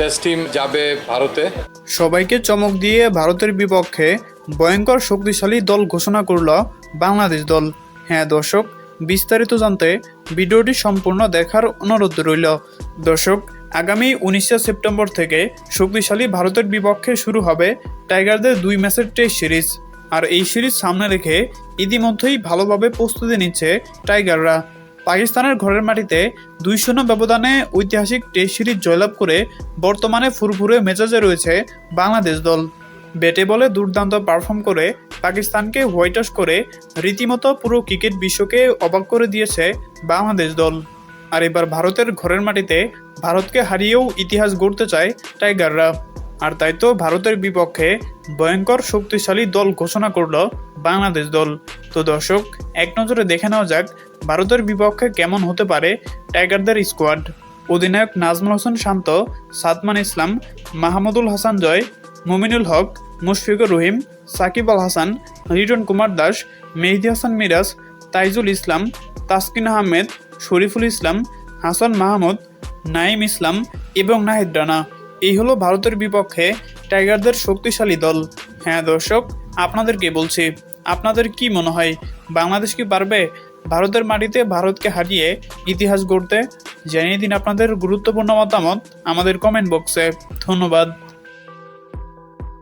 Test team যাবে ভারতে। সবাইকে চমক দিয়ে ভারতের বিপক্ষে ভয়ঙ্কর শক্তিশালী দল ঘোষণা করল বাংলাদেশ দল। হ্যাঁ দর্শক, বিস্তারিত জানতে ভিডিওটি সম্পূর্ণ দেখার অনুরোধ রইল। দর্শক, আগামী উনিশে সেপ্টেম্বর থেকে শক্তিশালী ভারতের বিপক্ষে শুরু হবে টাইগারদের দুই ম্যাচের টেস্ট সিরিজ আর এই সিরিজ সামনে রেখে ইতিমধ্যেই ভালোভাবে প্রস্তুতি নিচ্ছে টাইগাররা। পাকিস্তানের ঘরের মাটিতে দুই শূন্য ব্যবধানে ঐতিহাসিক টেস্ট সিরিজ জয়লাভ করে বর্তমানে ফুরফুরে মেজাজে রয়েছে বাংলাদেশ দল। ব্যাটে বলে দুর্দান্ত পারফর্ম করে পাকিস্তানকে হোয়াইট করে রীতিমতো পুরো ক্রিকেট বিশ্বকে অবাক করে দিয়েছে বাংলাদেশ দল। আর এবার ভারতের ঘরের মাটিতে ভারতকে হারিয়েও ইতিহাস গড়তে চায় টাইগাররা। আর তাই তো ভারতের বিপক্ষে ভয়ঙ্কর শক্তিশালী দল ঘোষণা করল বাংলাদেশ দল। তো দর্শক, এক নজরে দেখে নেওয়া যাক ভারতের বিপক্ষে কেমন হতে পারে টাইগারদের স্কোয়াড। অধিনায়ক নাজমুল হোসেন শান্ত, সাদমান ইসলাম, মাহমুদুল হাসান জয়, মুমিনুল হক, মুশফিকুর রহিম, সাকিব আল হাসান রিটন কুমার দাস, মেহেদি হাসান মিরাজ, তাইজুল ইসলাম, তাসকিন আহমেদ, শরীফুল ইসলাম, হাসান মাহমুদ নাইম ইসলাম এবং নাহিদ রানা। এই হলো ভারতের বিপক্ষে টাইগারদের শক্তিশালী দল। হ্যাঁ দর্শক, আপনাদেরকে বলছি, আপনাদের কি মনে হয়, বাংলাদেশ কি পারবে ভারতের মাটিতে ভারতকে হারিয়ে ইতিহাস গড়তে? জানিয়ে দিন আপনাদের গুরুত্বপূর্ণ মতামত আমাদের কমেন্ট বক্সে ধন্যবাদ।